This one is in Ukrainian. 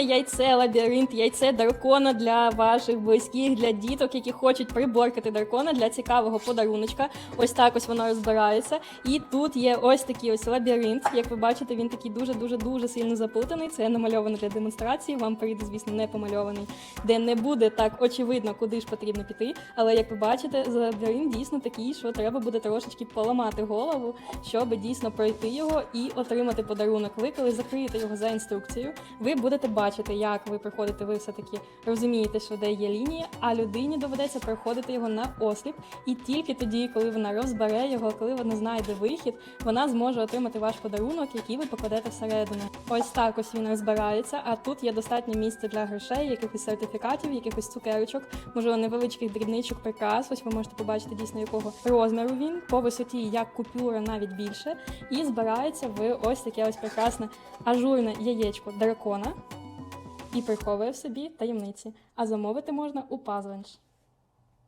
Яйце, лабіринт, яйце дракона для ваших близьких, для діток, які хочуть приборкати дракона для цікавого подаруночка. Ось так ось воно розбирається. І тут є ось такий ось лабіринт. Як ви бачите, він такий дуже дуже дуже сильно заплутаний. Це намальовано для демонстрації. Вам прийде, звісно, не помальований, де не буде так очевидно, куди ж потрібно піти. Але як ви бачите, лабіринт дійсно такий, що треба буде трошечки поламати голову, щоб дійсно пройти його і отримати подарунок. Ви, коли закриєте його за інструкцією, ви будете бачити, як ви проходите. Ви все таки розумієте, що де є лінії, а людині доведеться проходити його на осліп. І тільки тоді, коли вона розбере його, коли вона знайде вихід, вона зможе отримати ваш подарунок, який ви покладете всередину. Ось так ось він розбирається. А тут є достатньо місця для грошей, якихось сертифікатів, якихось цукерочок, можливо, невеличких дрібничок, прикрас. Ось ви можете побачити дійсно якого розміру він по висоті, як купюра, навіть більше. І збирається в ось таке ось прекрасне ажурне яєчко дракона і приховує в собі таємниці. А замовити можна у Puzzlench.